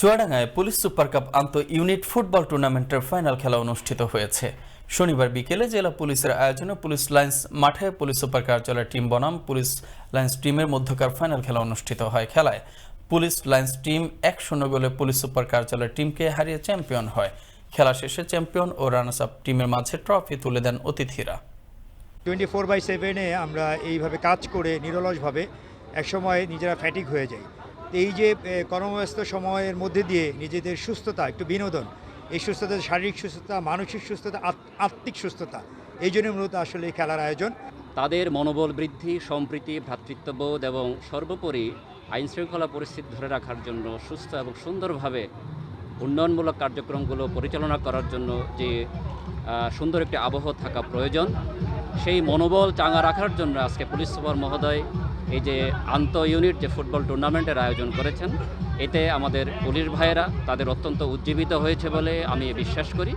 চুয়াডাঙ্গায় police super cup আন্তঃ unit football টুর্নামেন্টের final খেলা অনুষ্ঠিত হয়েছে। শনিবার বিকেলে জেলা পুলিশের আয়োজনে পুলিশ লাইন্স মাঠে পুলিশ সুপার কার্যালয়ের টিম বনাম পুলিশ লাইন্স টিমের মধ্যকার ফাইনাল খেলা অনুষ্ঠিত হয় খেলায়। পুলিশ লাইন্স টিম এক শূন্য গোলে পুলিশ সুপার কার্যালয়ের টিমকে হারিয়ে চ্যাম্পিয়ন হয়। খেলা শেষে চ্যাম্পিয়ন ও রানার্স আপ টিমের মাঝে ট্রফি তুলে দেন অতিথিরা। টোয়েন্টি ফোর বাই সেভেনে আমরা এইভাবে কাজ করে নিরলসভাবে একসময় নিজেরা ফ্যাটিক হয়ে যাই। এই যে কর্মব্যস্ত সময়ের মধ্যে দিয়ে নিজেদের সুস্থতা, একটু বিনোদন, এই সুস্থতা, শারীরিক সুস্থতা, মানসিক সুস্থতা, আত- আত্মিক সুস্থতা, এই জন্য মূলত আসলে এই খেলার আয়োজন। তাদের মনোবল বৃদ্ধি, সম্প্রীতি, ভ্রাতৃত্ববোধ এবং সর্বোপরি আইন শৃঙ্খলা পরিস্থিতি ধরে রাখার জন্য সুস্থ এবং সুন্দরভাবে উন্নয়নমূলক কার্যক্রমগুলো পরিচালনা করার জন্য যে সুন্দর একটি আবহ থাকা প্রয়োজন, সেই মনোবল চাঙা রাখার জন্য আজকে পুলিশ সুপার মহোদয় এই যে আন্ত ইউনিট যে ফুটবল টুর্নামেন্টের আয়োজন করেছেন, এতে আমাদের পুলিশ ভাইয়েরা তাদের অত্যন্ত উজ্জীবিত হয়েছে বলে আমি বিশ্বাস করি।